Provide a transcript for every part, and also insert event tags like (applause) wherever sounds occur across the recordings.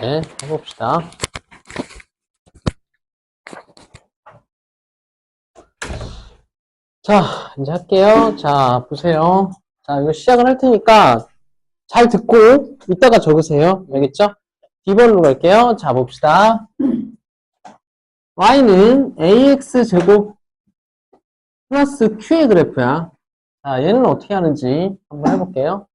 네, 해봅시다. 자, 이제 할게요. 자, 보세요. 자, 이거 시작을 할 테니까 잘 듣고 이따가 적으세요. 알겠죠? D번으로 갈게요. 자, 봅시다. y는 ax 제곱 플러스 q의 그래프야. 자, 얘는 어떻게 하는지 한번 해볼게요.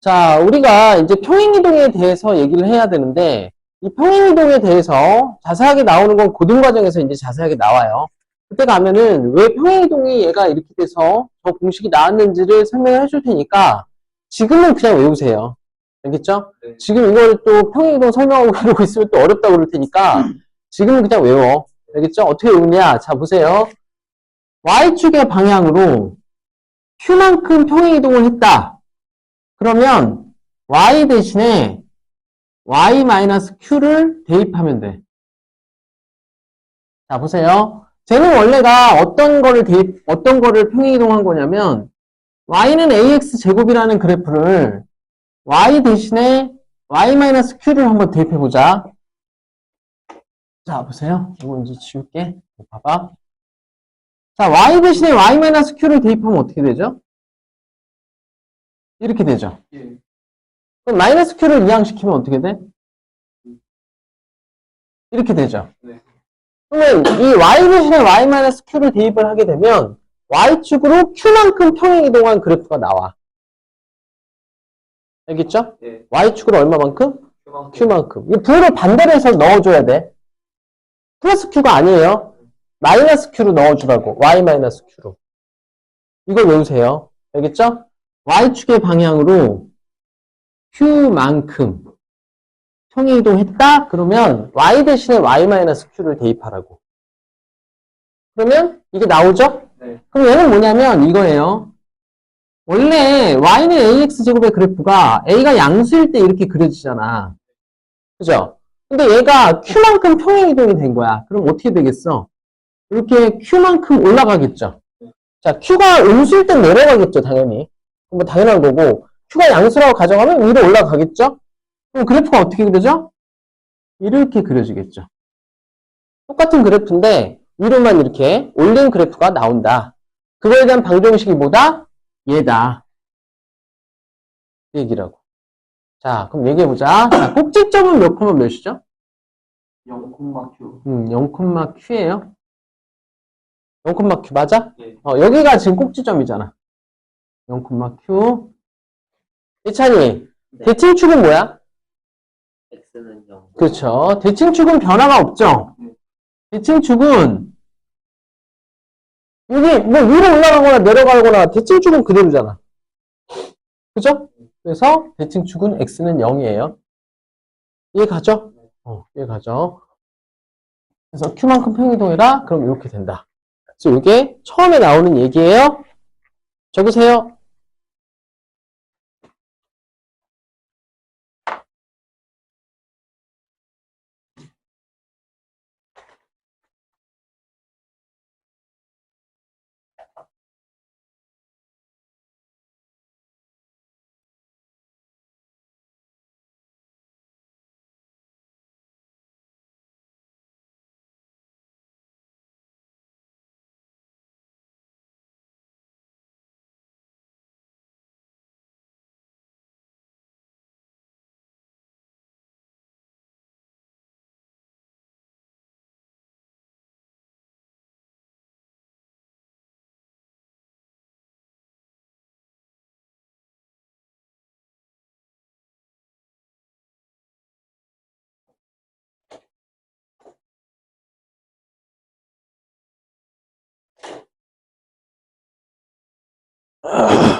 자, 우리가 이제 평행이동에 대해서 얘기를 해야 되는데, 이 평행이동에 대해서 자세하게 나오는 건 고등과정에서 이제 자세하게 나와요. 그때 가면은 왜 평행이동이 얘가 이렇게 돼서 저 공식이 나왔는지를 설명을 해줄 테니까, 지금은 그냥 외우세요. 알겠죠? 네. 지금 이걸 또 평행이동 설명하고 (laughs) 그러고 있으면 또 어렵다고 그럴 테니까, 지금은 그냥 외워. 알겠죠? 어떻게 외우냐? 자, 보세요. Y축의 방향으로 Q만큼 평행이동을 했다. 그러면 y 대신에 y-q를 대입하면 돼. 자, 보세요. 쟤는 원래가 어떤 거를 대입, 어떤 거를 평행이동한 거냐면 y는 ax 제곱이라는 그래프를 y 대신에 y-q를 한번 대입해 보자. 자, 보세요. 이거 이제 지울게. 봐봐. 자, y 대신에 y-q를 대입하면 어떻게 되죠? 이렇게 되죠. 예. 그럼 마이너스 q를 이항시키면 어떻게 돼? 이렇게 되죠. 네. 그러면 이 y 대신에 y 마이너스 q를 대입을 하게 되면 y축으로 q만큼 평행 이동한 그래프가 나와. 알겠죠? 예. y축으로 얼마만큼? 그만큼. q만큼. 이 부호를 반대로 해서 넣어줘야 돼. 플러스 q가 아니에요. 마이너스 q로 넣어주라고. y 마이너스 q로. 이걸 외우세요. 알겠죠? Y축의 방향으로 q만큼 평행이동했다? 그러면 y 대신에 y 마이너스 q를 대입하라고. 그러면 이게 나오죠? 네. 그럼 얘는 뭐냐면 이거예요. 원래 y는 ax 제곱의 그래프가 a가 양수일 때 이렇게 그려지잖아. 그죠? 근데 얘가 q만큼 평행 이동이 된 거야. 그럼 어떻게 되겠어? 이렇게 q만큼 올라가겠죠. 자, q가 음수일 땐 내려가겠죠, 당연히. 뭐 당연한 거고 q가 양수라고 가정하면 위로 올라가겠죠? 그럼 그래프가 어떻게 그려져? 이렇게 그려지겠죠. 똑같은 그래프인데 위로만 이렇게 올린 그래프가 나온다. 그거에 대한 방정식이 뭐다? 얘다. 이 얘기라고. 자, 그럼 얘기해보자. 자, 꼭지점은 몇 콤마 몇이죠? 0,q. 음, 0,q예요. 0,q 맞아? 예. 어, 여기가 지금 꼭지점이잖아. 0,q. 이찬이, 네. 대칭축은 뭐야? x는 0. 그렇죠. 대칭축은 변화가 없죠. 네. 대칭축은 여기 뭐 위로 올라가거나 내려가거나 대칭축은 그대로잖아. 그죠? 그래서 대칭축은 x는 0이에요. 이해 가죠? 어, 이해 가죠? 그래서 q만큼 평이동이라 그럼 이렇게 된다. 그래서 이게 처음에 나오는 얘기예요. 적으세요. Ugh. (sighs) (sighs)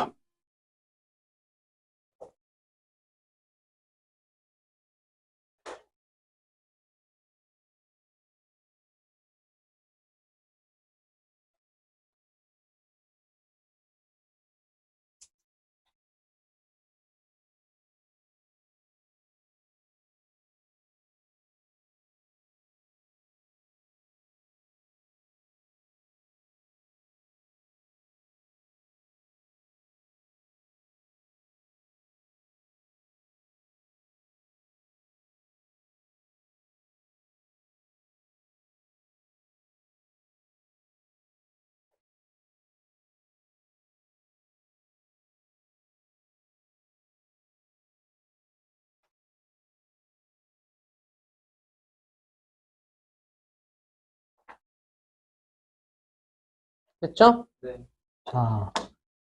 됐죠? 네. 자,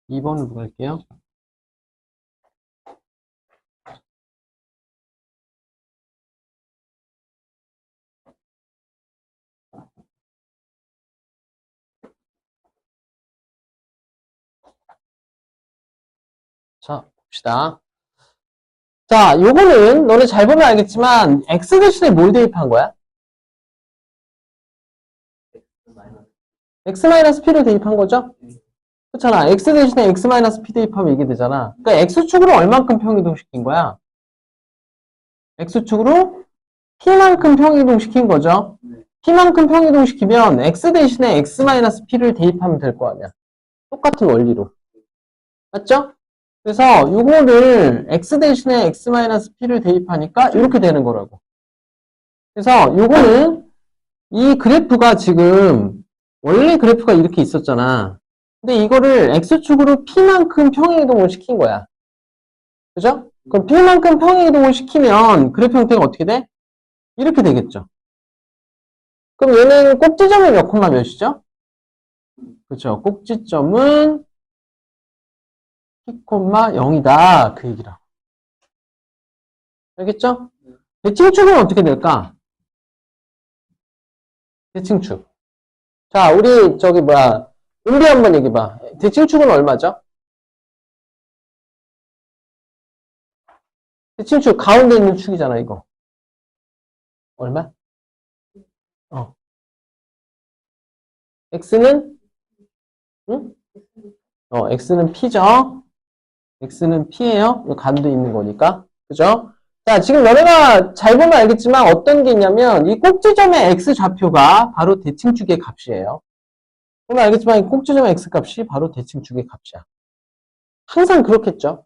2번으로 갈게요. 자, 봅시다. 자, 요거는 너네 잘 보면 알겠지만 x 대신에 뭘 대입한 거야? X p를 대입한 거죠? 그렇잖아. x 대신에 x p 대입하면 이게 되잖아. 그러니까 x축으로 얼만큼 평이동시킨 거야? x축으로 p만큼 평이동시킨 거죠? 네. p만큼 평이동시키면 x 대신에 x p를 대입하면 될 거 아니야. 똑같은 원리로. 맞죠? 그래서 요거를 x 대신에 x p를 대입하니까 이렇게 되는 거라고. 그래서 요거는 이 그래프가 지금 원래 그래프가 이렇게 있었잖아. 근데 이거를 x축으로 p만큼 평행이동을 시킨 거야. 그죠? 그럼 p만큼 평행이동을 시키면 그래프 형태가 어떻게 돼? 이렇게 되겠죠. 그럼 얘는 꼭지점의 몇 콤마 몇이죠? 그렇죠. 꼭지점은 p 콤마 0이다. 그 얘기라. 알겠죠? 대칭축은 어떻게 될까? 대칭축. 자, 우리 저기 뭐야 은비 한번 얘기해봐. 대칭축은 얼마죠? 대칭축 가운데 있는 축이잖아 이거. 얼마? 어. x는 응? 어, x는 p죠. x는 p예요. 간도 있는 거니까. 그죠? 자, 지금 너네가 잘 보면 알겠지만 어떤 게 있냐면 이 꼭지점의 x 좌표가 바로 대칭축의 값이에요. 보면 알겠지만 이 꼭지점의 x 값이 바로 대칭축의 값이야. 항상 그렇겠죠?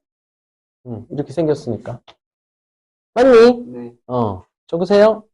음, 이렇게 생겼으니까. 맞니? 네. 어, 적으세요.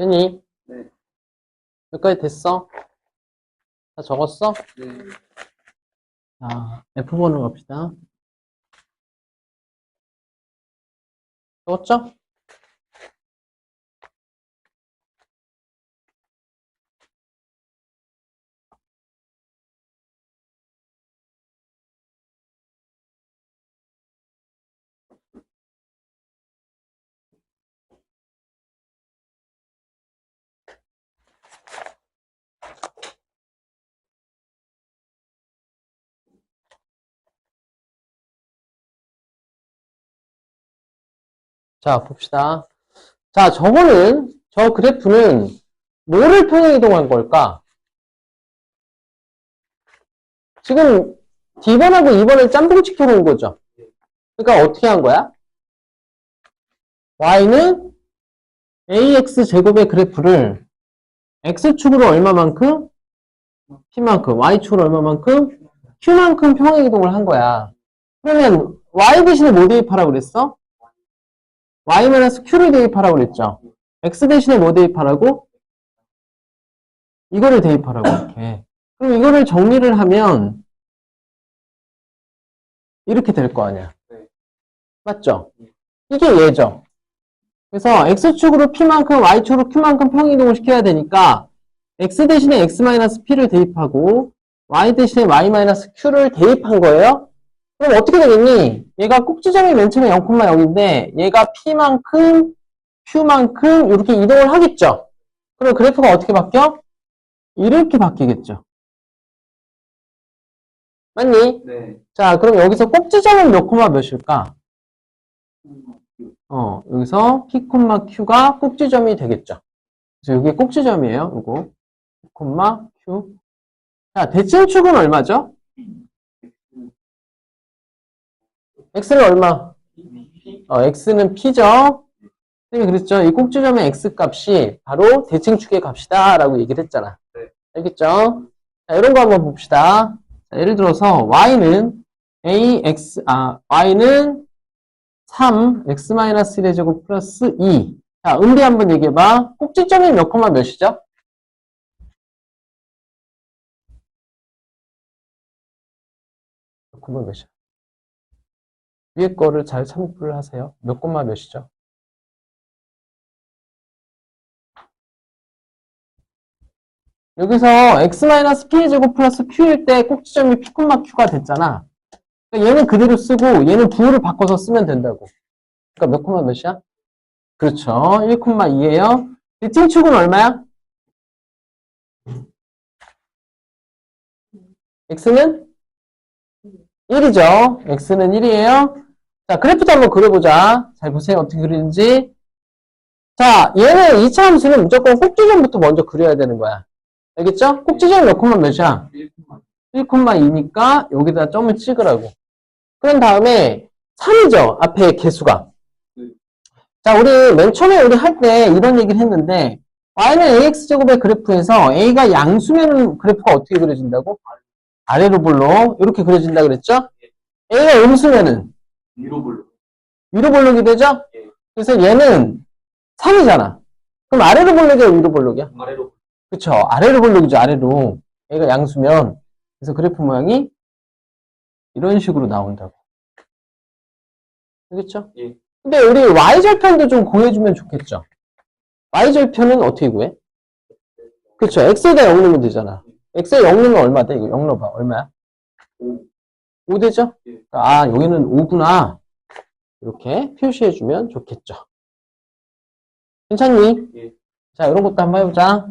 됐니? 네. 여기까지 됐어? 다 적었어? 네. 자, F번으로 갑시다. 적었죠? 자, 봅시다. 자, 저거는, 저 그래프는 뭐를 평행 이동한 걸까? 지금 D번하고 2번을 짬뽕 시켜놓은 거죠. 그러니까 어떻게 한 거야? Y는 AX 제곱의 그래프를 X축으로 얼마만큼? P만큼. Y축으로 얼마만큼? Q만큼 평행 이동을 한 거야. 그러면 Y 대신에 뭐 대입하라고 그랬어? Y-q를 대입하라고 그랬죠. x 대신에 뭐 대입하라고? 이거를 대입하라고, 이렇게. 그럼 이거를 정리를 하면, 이렇게 될 거 아니야. 네. 맞죠? 이게 얘죠. 그래서 x축으로 p만큼, y축으로 q만큼 평이동을 시켜야 되니까, x 대신에 x-p를 대입하고, y 대신에 y-q를 대입한 거예요? 그럼 어떻게 되겠니? 얘가 꼭지점이 맨 처음에 0,0인데, 얘가 p만큼, q만큼 이렇게 이동을 하겠죠? 그럼 그래프가 어떻게 바뀌어? 이렇게 바뀌겠죠. 맞니? 네. 자, 그럼 여기서 꼭지점은 몇 콤마 몇일까? 어, 여기서 P, Q가 꼭지점이 되겠죠. 그래서 여기 꼭지점이에요, 요거. P, Q. 자, 대칭축은 얼마죠? X는 얼마? 어, X는 P죠? 선생님이 그랬죠? 이 꼭지점의 X 값이 바로 대칭축의 값이다 라고 얘기를 했잖아. 네. 알겠죠? 자, 이런 거 한번 봅시다. 자, 예를 들어서 Y는 AX, 아, Y는 3, X-1의 제곱 플러스 2. 자, 은비 한번 얘기해봐. 꼭지점이 몇 콤마 몇이죠? 몇 콤마 몇이야? 위에 거를 잘 참고를 하세요. 몇 콤마 몇이죠? 여기서 x-p의 제곱 플러스 q일 때 꼭지점이 p, q가 됐잖아. 그러니까 얘는 그대로 쓰고 얘는 부호를 바꿔서 쓰면 된다고. 그러니까 몇 콤마 몇이야? 그렇죠. 1,2예요. 대칭축은 얼마야? x는 1이죠. x는 1이에요. 자, 그래프도 한번 그려보자. 잘 보세요. 어떻게 그리는지. 자, 얘는 2차 함수는 무조건 꼭지점부터 먼저 그려야 되는 거야. 알겠죠? 꼭지점 몇 콤마 몇이야? 1,2니까 여기다 점을 찍으라고. 그런 다음에 3이죠. 앞에 개수가. 자, 우리 맨 처음에 우리 할 때 이런 얘기를 했는데 y는 ax제곱의 그래프에서 a가 양수면 그래프가 어떻게 그려진다고? 아래로 볼록 이렇게 그려진다 그랬죠? a가 음수면은 위로 볼로. 위로 볼록이 되죠? 그래서 얘는 3이잖아. 그럼 아래로 볼록이야, 위로 볼록이야? 아래로. 그쵸. 아래로 볼록이죠, 아래로. 얘가 양수면. 그래서 그래프 모양이 이런 식으로 나온다고. 알겠죠? 예. 근데 우리 y절편도 좀 구해주면 좋겠죠? y절편은 어떻게 구해? 그쵸. x에다 0 넣으면 되잖아. X에 0 넣으면 얼마 돼? 이거 0 넣어봐. 얼마야? 5. 5 되죠? 예. 아, 여기는 5구나. 이렇게 표시해주면 좋겠죠. 괜찮니? 예. 자, 이런 것도 한번 해보자.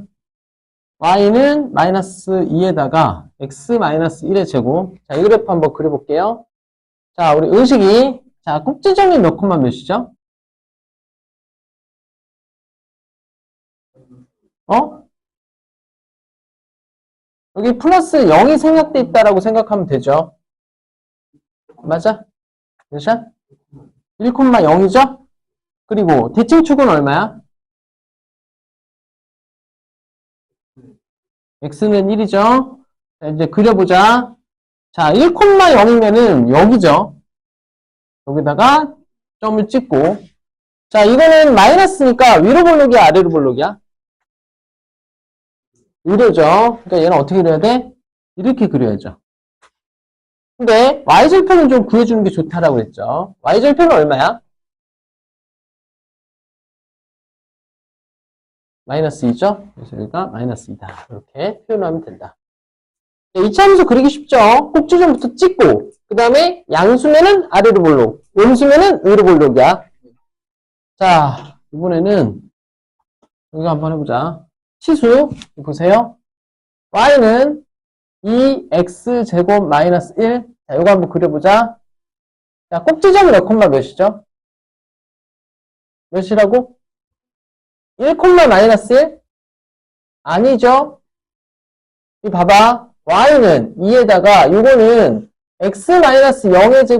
y는 마이너스 2에다가 x 마이너스 1의 제곱. 자, 이 그래프 한번 그려볼게요. 자, 우리 의식이. 자, 꼭지점이 몇 콤마 몇이죠? 어? 여기 플러스 0이 생략돼 있다라고 생각하면 되죠. 맞아? 몇이야? 1,0이죠? 그리고 대칭축은 얼마야? x는 1이죠? 자, 이제 그려보자. 자, 1,0이면은 여기죠? 여기다가 점을 찍고. 자, 이거는 마이너스니까 위로 볼록이야, 아래로 볼록이야? 위로죠? 그러니까 얘는 어떻게 그려야 돼? 이렇게 그려야죠. 근데 y절편은 좀 구해주는 게 좋다라고 그랬죠. y절편은 얼마야? 마이너스 2죠? 그래서 여기가 마이너스 2다. 이렇게 표현하면 된다. 네, 2차 함수 그리기 쉽죠? 꼭지점부터 찍고 그 다음에 양수면은 아래로 볼록 음수면은 위로 볼록이야. 자, 이번에는 여기 한번 해보자. 치수 보세요. y는 2x제곱 마이너스 1. 자, 이거 한번 그려보자. 자, 꼭지점이 몇 콤마 몇이죠? 몇이라고? 1 콤마 마이너스 1? 아니죠? 이 봐봐. y는 2에다가 이거는 x 마이너스 0의 제곱